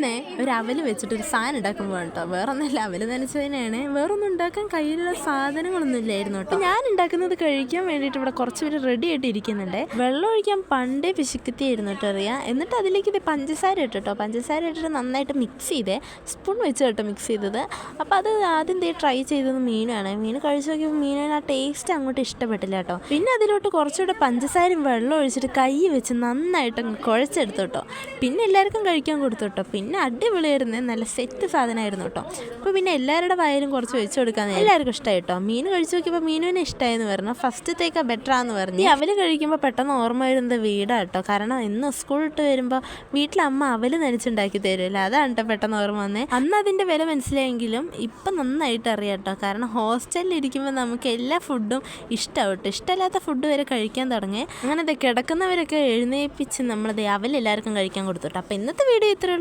ഇന്ന് ഒരു അവൽ വെച്ചിട്ട് ഒരു സാധനം ഉണ്ടാക്കുമ്പോൾ കേട്ടോ വേറെ ഒന്നല്ല അവൽ നനച്ചതിനാണ് വേറൊന്നും ഉണ്ടാക്കാൻ കയ്യിലുള്ള സാധനങ്ങളൊന്നും ഇല്ലായിരുന്നു കേട്ടോ. ഞാൻ ഉണ്ടാക്കുന്നത് കഴിക്കാൻ വേണ്ടിയിട്ട് ഇവിടെ കുറച്ച് പേര് റെഡി ആയിട്ട് ഇരിക്കുന്നുണ്ട്. വെള്ളം ഒഴിക്കാൻ പണ്ടേ പിശുക്കത്തിയായിരുന്നു കേട്ടോ അറിയാം എന്നിട്ട് അതിലേക്ക് ഇത് പഞ്ചസാര ഇട്ടു കേട്ടോ. പഞ്ചസാര ഇട്ടിട്ട് നന്നായിട്ട് മിക്സ് ചെയ്തേ സ്പൂൺ വെച്ച് കേട്ടോ മിക്സ് ചെയ്തത്. അപ്പോൾ അത് ആദ്യം ദേ ട്രൈ ചെയ്തത് മീനാണ്. മീൻ കഴിച്ചു നോക്കിയപ്പോൾ മീനിന് ആ ടേസ്റ്റ് അങ്ങോട്ട് ഇഷ്ടപ്പെട്ടില്ല കേട്ടോ. പിന്നെ അതിലോട്ട് കുറച്ചുകൂടെ പഞ്ചസാരയും വെള്ളം ഒഴിച്ചിട്ട് കൈ വെച്ച് നന്നായിട്ട് കുഴച്ചെടുത്തു കേട്ടോ. പിന്നെ എല്ലാവർക്കും കഴിക്കാൻ കൊടുത്തു കേട്ടോ. പിന്നെ അടിപൊളിയായിരുന്നു. നല്ല സെറ്റ് സാധനമായിരുന്നു കേട്ടോ. അപ്പോൾ പിന്നെ എല്ലാവരുടെ വായാലും കുറച്ച് വെച്ച് കൊടുക്കാന്ന് എല്ലാവർക്കും ഇഷ്ടമായി കേട്ടോ മീൻ കഴിച്ചു നോക്കിയപ്പോൾ മീനുവിന് ഇഷ്ടമായെന്ന് പറഞ്ഞു. ഫസ്റ്റത്തേക്കാ ബെറ്റർ ആണെന്ന് പറഞ്ഞു അവൽ കഴിക്കുമ്പോൾ പെട്ടെന്ന് ഓർമ്മ വരുന്നത് വീടാണ് കേട്ടോ. കാരണം ഇന്ന് സ്കൂൾ ഇട്ട് വരുമ്പോൾ വീട്ടിൽ അമ്മ അവൽ നനച്ചുണ്ടാക്കി തരുമല്ലോ. അതാണ് കേട്ടോ പെട്ടെന്ന് ഓർമ്മ വന്നേ. അന്ന് അതിന്റെ വില മനസ്സിലായെങ്കിലും ഇപ്പം നന്നായിട്ട് അറിയാം കേട്ടോ. കാരണം ഹോസ്റ്റലിൽ ഇരിക്കുമ്പോൾ നമുക്ക് എല്ലാ ഫുഡും ഇഷ്ടമാവും കേട്ടോ. ഇഷ്ടമില്ലാത്ത ഫുഡ് വരെ കഴിക്കാൻ തുടങ്ങി. അങ്ങനെ കിടക്കുന്നവരൊക്കെ എഴുന്നേൽപ്പിച്ച് നമ്മളത് അവലെല്ലാവർക്കും കഴിക്കാൻ കൊടുത്തു കേട്ടോ. അപ്പോൾ ഇന്നത്തെ വീഡിയോ ഇത്രയേ ഉള്ളൂ.